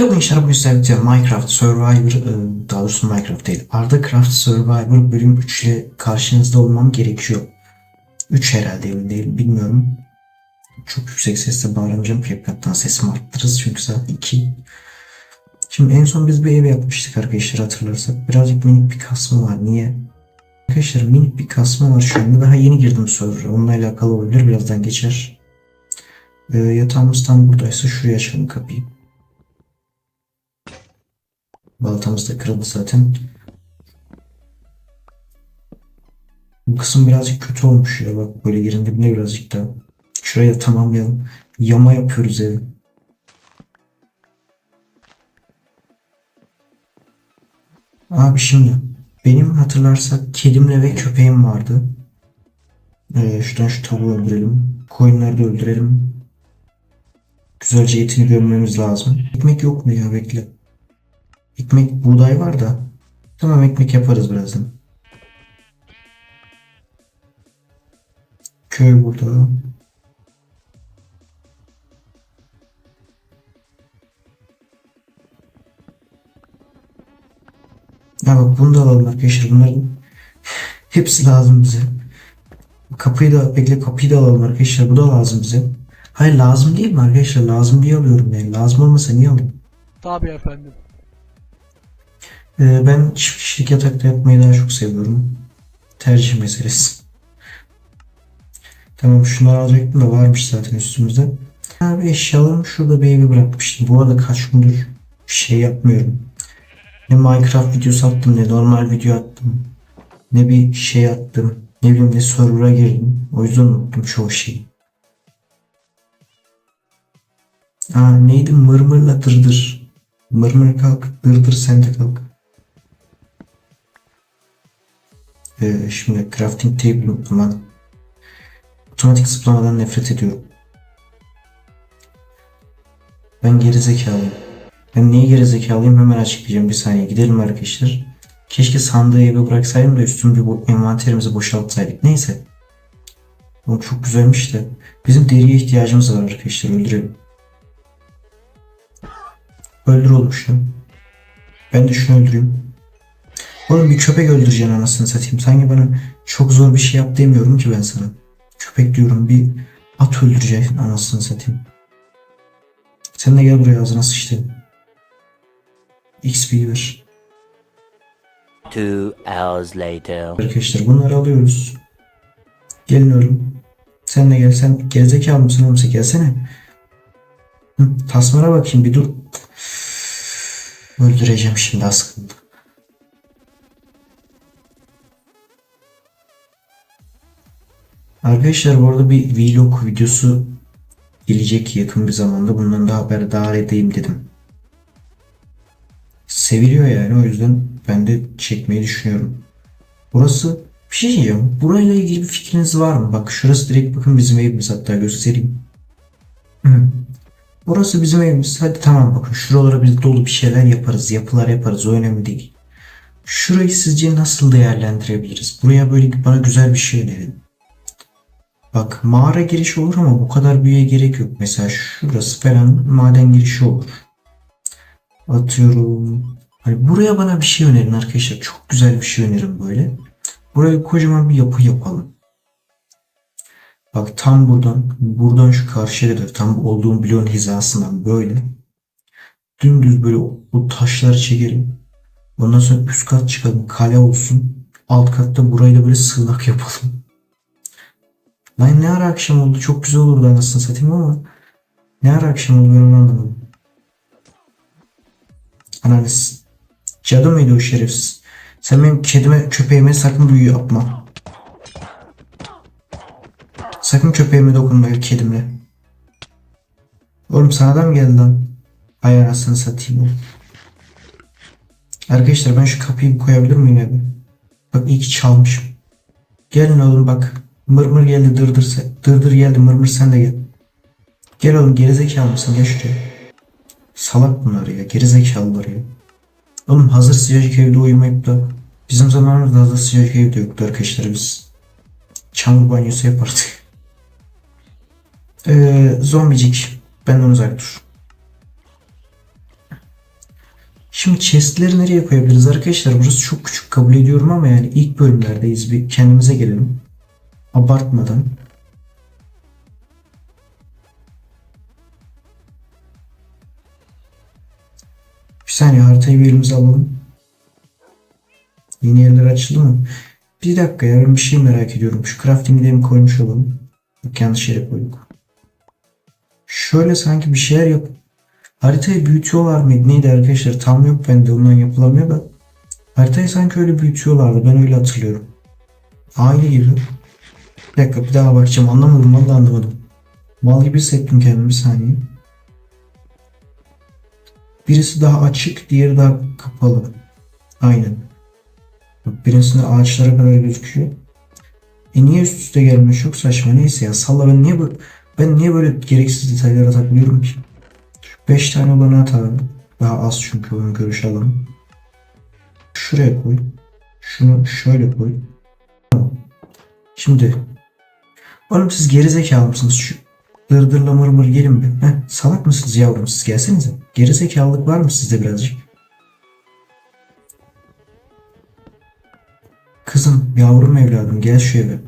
Merhaba gençler bugün sizlerle birlikte Minecraft Survivor, e, daha doğrusu Minecraft değil, Arda Craft Survivor bölüm 3 ile karşınızda olmam gerekiyor. 3 herhalde emin değilim bilmiyorum. Çok yüksek sesle bağıramayacağım. Fiyakattan sesimi arttırırız çünkü saat 2. Şimdi en son biz bir ev yapmıştık arkadaşlar hatırlarsak. Birazcık minik bir kasma var. Niye? Arkadaşlar minik bir kasma var şu anda. Daha yeni girdim server'a. Onunla alakalı olabilir. Birazdan geçer. E, yatağımız tam buradaysa şuraya açalım kapıyı. Baltamız da kırıldı zaten. Bu kısım birazcık kötü olmuş ya bak böyle yerin dibine birazcık daha. Şuraya tamamlayalım. Yama yapıyoruz evi. Abi şimdi benim hatırlarsak kedimle ve köpeğim vardı. Ee, şuradan şu tavuğu öldürelim. Koyunları da öldürelim. Güzelce etini gömmemiz lazım. Ekmek yok mu ya bekle. Ekmek buğday var da. Tamam ekmek yaparız birazdan. Köy burada. Ya bak bunu da alalım arkadaşlar. Bunların hepsi lazım bize. Kapıyı da bekle kapıyı da alalım arkadaşlar. Bu da lazım bize. Hayır lazım değil mi arkadaşlar? Lazım diye alıyorum yani. Lazım olmasa niye alayım? Tabii efendim. Ee, ben çift kişilik yatakta yatmayı daha çok seviyorum. Tercih meselesi. Tamam şunları alacaktım da varmış zaten üstümüzde. Abi eşyalarımı şurada bir eve bırakmıştım. Bu arada kaç gündür bir şey yapmıyorum. Ne Minecraft videosu attım ne normal video attım. Ne bir şey attım. Ne bileyim ne server'a girdim. O yüzden unuttum çoğu şeyi. Aa neydi mırmırla dırdır. Mırmır kalk dırdır sen de kalk. Şimdi crafting table unuttum. Otomatik zıplamadan nefret ediyorum. Ben gerizekalıyım. Ben niye gerizekalıyım hemen açıklayacağım. Bir saniye gidelim arkadaşlar. Keşke sandığı eve bıraksaydım da üstüm bir bu envanterimizi boşaltsaydık. Neyse. O çok güzelmiş de. Bizim deriye ihtiyacımız var arkadaşlar. Öldürelim. Öldür oğlum şunu. Ben de şunu öldüreyim. Oğlum bir köpek öldüreceksin anasını satayım. Sanki bana çok zor bir şey yap demiyorum ki ben sana. Köpek diyorum bir at öldüreceksin anasını satayım. Sen de gel buraya ağzına sıçtın. XP ver. Two hours later. Arkadaşlar bunları alıyoruz. Gelin oğlum. Sen de gel. Sen gerizekalı mısın oğlum sen gelsene. Hı, tasmana bakayım bir dur. Öldüreceğim şimdi az Arkadaşlar bu arada bir vlog videosu gelecek yakın bir zamanda. Bundan da haberdar edeyim dedim. Seviliyor yani o yüzden ben de çekmeyi düşünüyorum. Burası bir şey diyeceğim. Burayla ilgili bir fikriniz var mı? Bak şurası direkt bakın bizim evimiz hatta göstereyim. Burası bizim evimiz. Hadi tamam bakın şuralara biz dolu bir şeyler yaparız. Yapılar yaparız. O önemli değil. Şurayı sizce nasıl değerlendirebiliriz? Buraya böyle bana güzel bir şey önerin. Bak mağara girişi olur ama bu kadar büyüye gerek yok. Mesela şurası falan maden girişi olur. Atıyorum. Hani buraya bana bir şey önerin arkadaşlar. Çok güzel bir şey önerin böyle. Buraya kocaman bir yapı yapalım. Bak tam buradan, buradan şu karşıya kadar tam olduğum bloğun hizasından böyle. Dümdüz böyle o taşları çekelim. Ondan sonra üst kat çıkalım. Kale olsun. Alt katta burayı da böyle sığınak yapalım. Lan ne ara akşam oldu? Çok güzel olurdu anasını satayım ama ne ara akşam oldu ben onu anlamadım. Analiz. Cadı mıydı o şerefsiz? Sen benim kedime köpeğime sakın büyü yapma. Sakın köpeğime dokunma kedimle. Oğlum sana da mı geldi lan? Ay anasını satayım oğlum. Arkadaşlar ben şu kapıyı koyabilir miyim eve? Bak iyi ki çalmışım. Gelin oğlum bak. Mırmır geldi dırdır sen. Dırdır geldi mırmır sen de gel. Gel oğlum gerizekalı mısın gel şuraya. Salak bunlar ya gerizekalılar ya. Oğlum hazır sıcacık evde uyumayıp da bizim zamanımızda hazır sıcacık evde yoktu arkadaşlar biz. Çamur banyosu yapardık. Ee, zombicik benden uzak dur. Şimdi chestleri nereye koyabiliriz arkadaşlar? Burası çok küçük kabul ediyorum ama yani ilk bölümlerdeyiz. Bir kendimize gelelim. Abartmadan. Bir saniye haritayı bir elimize alalım. Yeni yerler açıldı mı? Bir dakika ya ben bir şey merak ediyorum. Şu crafting'leri mi koymuş olalım? Yok yanlış yere koyduk. Şöyle sanki bir şeyler yap. Haritayı büyütüyorlar mıydı? Neydi arkadaşlar? Tam yok bende ondan yapılamıyor da. Haritayı sanki öyle büyütüyorlardı. Ben öyle hatırlıyorum. Aynı gibi. Bir dakika bir daha bakacağım. Anlamadım. Vallahi anlamadım. Mal gibi hissettim kendimi bir saniye. Birisi daha açık, diğeri daha kapalı. Aynen. Bak birisinde ağaçlara kadar gözüküyor. E niye üst üste gelmiyor? Çok saçma. Neyse ya salla ben niye bu ben niye böyle gereksiz detaylara takılıyorum ki? 5 tane olanı at abi. Daha az çünkü oyun görüş alanı. Şuraya koy. Şunu şöyle koy. Şimdi Oğlum siz gerizekalı mısınız? Şu dırdırla mırmır gelin bir. Heh, salak mısınız yavrum siz gelsenize. Gerizekalılık var mı sizde birazcık? Kızım yavrum evladım gel şu eve.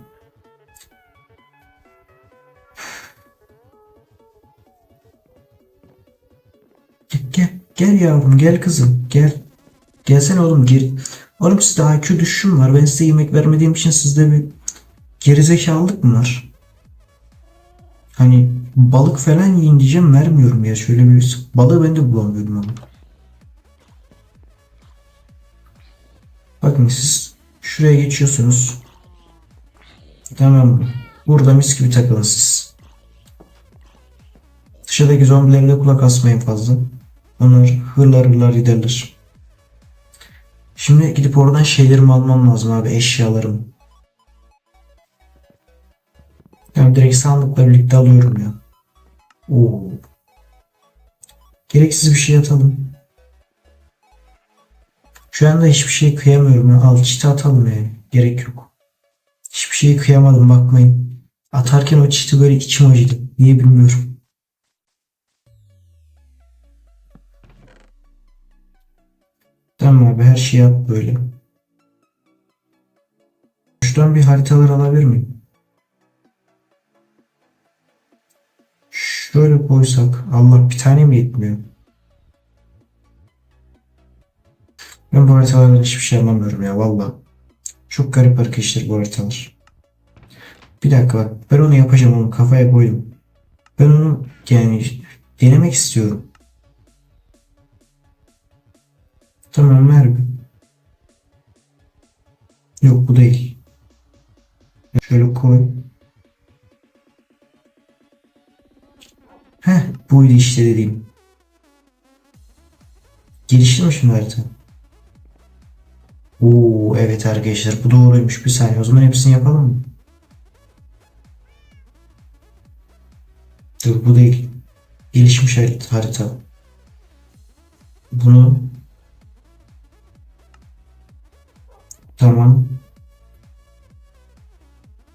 Gel, gel, gel yavrum gel kızım gel. Gelsene oğlum gir. Oğlum sizde IQ düşüşüm var. Ben size yemek vermediğim için sizde bir gerizekalılık mı var? Hani balık falan yiyin diyeceğim vermiyorum ya. Şöyle bir balığı ben de bulamıyorum ama. Bakın siz şuraya geçiyorsunuz. Tamam? Burada mis gibi takılın siz. Dışarıdaki zombilere de kulak asmayın fazla. Onlar hırlar hırlar giderler. Şimdi gidip oradan şeylerimi almam lazım abi eşyalarımı. Yani direkt sandıkla birlikte alıyorum ya. Oo. Gereksiz bir şey atalım. Şu anda hiçbir şey kıyamıyorum. ya. Al çiti atalım yani. Gerek yok. Hiçbir şeyi kıyamadım bakmayın. Atarken o çiti böyle içim acıdı. Niye bilmiyorum. Tamam abi her şeyi at böyle. Şuradan bir haritalar alabilir miyim? Şöyle koysak Allah bir tane mi yetmiyor? Ben bu haritalardan hiçbir şey anlamıyorum ya valla. Çok garip arkadaşlar bu haritalar. Bir dakika bak ben onu yapacağım onu kafaya koydum. Ben onu yani denemek istiyorum. Tamam ver bir. Yok bu değil. Şöyle koy. Heh buydu işte dediğim. Gelişti mi şimdi harita? Oo evet arkadaşlar bu doğruymuş. Bir saniye o zaman hepsini yapalım mı? Dur bu değil. Gelişmiş harita. Bunu Tamam.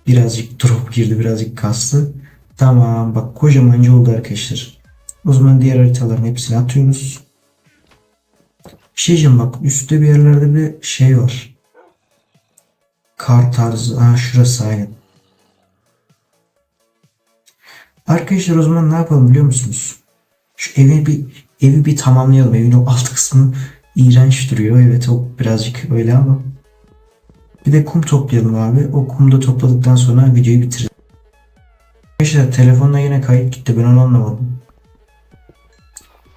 Birazcık drop girdi, birazcık kastı. Tamam, bak kocamanca oldu arkadaşlar. O zaman diğer haritaların hepsini atıyoruz. Bir şey diyeceğim bak, üstte bir yerlerde bir şey var. Kar tarzı, ha şurası aynen. Arkadaşlar o zaman ne yapalım biliyor musunuz? Şu evi bir evi bir tamamlayalım. Evin o alt kısmı iğrenç duruyor. Evet o birazcık öyle ama. Bir de kum toplayalım abi. O kumu da topladıktan sonra videoyu bitiririz. Arkadaşlar telefonla yine kayıt gitti. Ben onu anlamadım.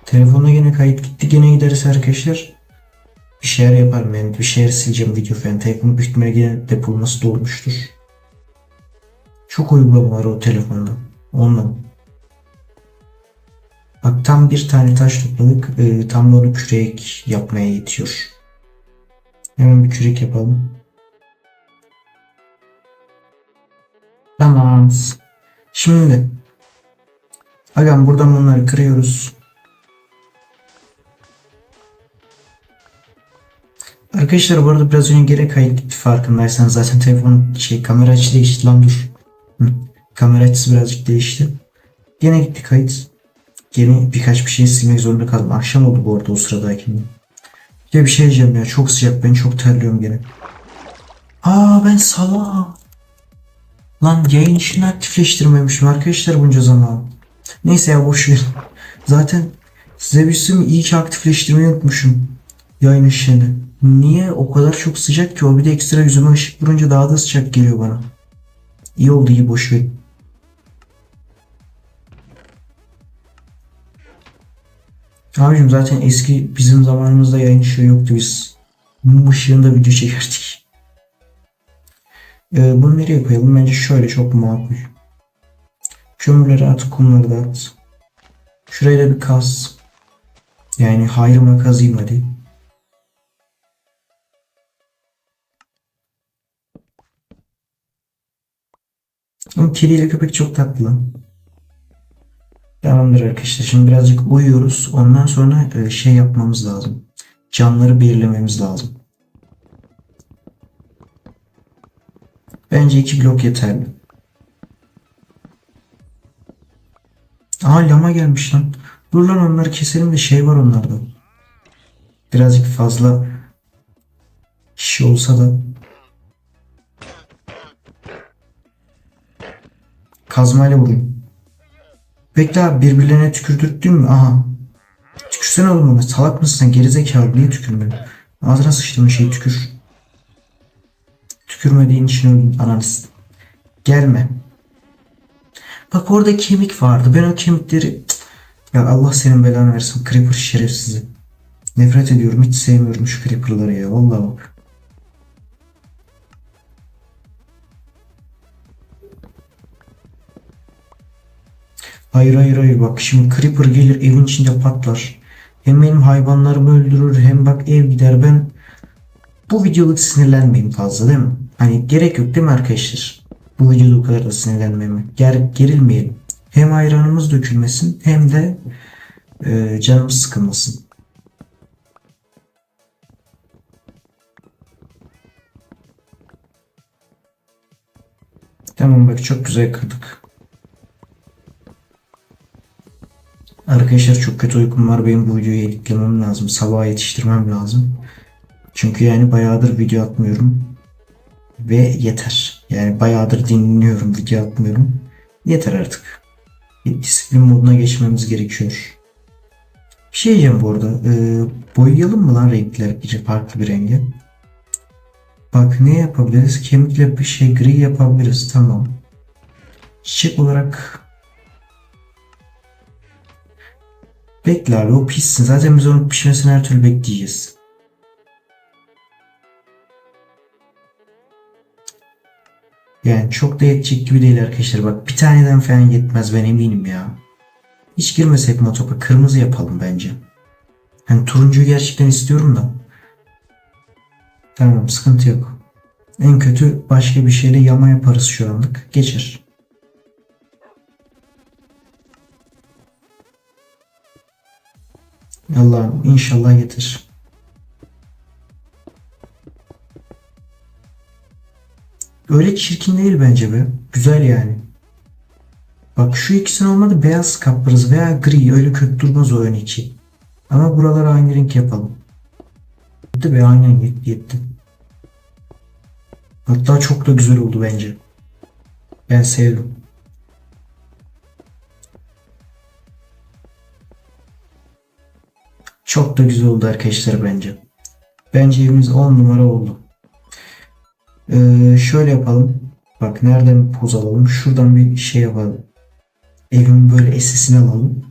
Telefonla yine kayıt gitti. Gene gideriz arkadaşlar. Bir şeyler yaparım yani. Bir şeyler sileceğim video falan. Telefonun büyük ihtimalle yine depolaması dolmuştur. Çok uygulama var o telefonda. Onunla. Bak tam bir tane taş topladık. Ee, tam da onu kürek yapmaya yetiyor. Hemen bir kürek yapalım. Tamam. Şimdi Agam buradan bunları kırıyoruz. Arkadaşlar bu arada biraz önce geri kayıt farkındaysanız zaten telefon şey kamera açısı değişti lan dur. Hı. Kamera açısı birazcık değişti. Gene gitti kayıt. Gene birkaç bir şey silmek zorunda kaldım. Akşam oldu bu arada o sıradayken. Ya bir şey diyeceğim ya çok sıcak ben çok terliyorum gene. Aa ben salağım. Lan yayın işini aktifleştirmemişim arkadaşlar bunca zaman. Neyse ya boş ver. Zaten size bir mi iyi ki aktifleştirmeyi unutmuşum. Yayın ışığını. Niye o kadar çok sıcak ki o bir de ekstra yüzüme ışık vurunca daha da sıcak geliyor bana. İyi oldu iyi boş ver. Abicim zaten eski bizim zamanımızda yayın ışığı yoktu biz. Mum ışığında video çekerdik. Ee, bunu nereye koyalım? Bence şöyle çok makul. Kömürleri at, kumları da at. Şuraya da bir kaz. Yani hayrıma kazayım hadi. Ama kediyle köpek çok tatlı. Tamamdır arkadaşlar. Şimdi birazcık uyuyoruz. Ondan sonra e, şey yapmamız lazım. Camları belirlememiz lazım. Bence iki blok yeterli. Aa lama gelmiş lan. Dur lan onları keselim de şey var onlarda. Birazcık fazla şey olsa da kazmayla vurayım. Bekle abi birbirlerine tükürdürttün mü? Aha. Tükürsene oğlum ona. Salak mısın sen? Gerizekalı. Niye tükürmüyorsun? Ağzına sıçtığın şeyi tükür. Tükürmediğin için öldün. Ananı s- Gelme. Bak orada kemik vardı. Ben o kemikleri... Ya Allah senin belanı versin. Creeper şerefsizi. Nefret ediyorum. Hiç sevmiyorum şu creeperları ya. Vallahi bak. Hayır hayır hayır bak şimdi Creeper gelir evin içinde patlar. Hem benim hayvanlarımı öldürür hem bak ev gider ben bu videoluk sinirlenmeyeyim fazla değil mi? Hani gerek yok değil mi arkadaşlar? Bu videoda o kadar da sinirlenmeme. Ger gerilmeyelim. Hem ayranımız dökülmesin hem de e, canımız sıkılmasın. Tamam bak çok güzel kırdık. Arkadaşlar çok kötü uykum var. Benim bu videoyu editlemem lazım. Sabaha yetiştirmem lazım. Çünkü yani bayağıdır video atmıyorum. Ve yeter. Yani bayağıdır dinliyorum video atmıyorum. Yeter artık. Bir disiplin moduna geçmemiz gerekiyor. Bir şey diyeceğim bu arada. Ee, boyayalım mı lan renkler bir farklı bir renge? Bak ne yapabiliriz? Kemikle bir şey gri yapabiliriz. Tamam. Çiçek olarak Bekle abi o pişsin. Zaten biz onun pişmesini her türlü bekleyeceğiz. Yani çok da yetecek gibi değil arkadaşlar. Bak bir taneden falan yetmez ben eminim ya. Hiç girmesek motopa kırmızı yapalım bence. Hani turuncuyu gerçekten istiyorum da. Tamam sıkıntı yok. En kötü başka bir şeyle yama yaparız şu anlık. Geçer. Allah'ım inşallah yeter. Öyle çirkin değil bence be. Güzel yani. Bak şu ikisini olmadı beyaz kaplarız veya gri öyle kötü durmaz o ön iki. Ama buralara aynı renk yapalım. Yetti be aynen yetti, yetti. Hatta çok da güzel oldu bence. Ben sevdim. Çok da güzel oldu arkadaşlar bence. Bence evimiz 10 numara oldu. Ee, şöyle yapalım. Bak nereden poz alalım? Şuradan bir şey yapalım. Evimin böyle esesini alalım.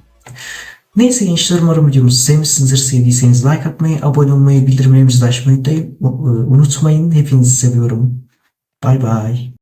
Neyse gençler umarım videomuzu sevmişsinizdir. Sevdiyseniz like atmayı, abone olmayı, bildirimlerimizi açmayı da unutmayın. Hepinizi seviyorum. Bay bay.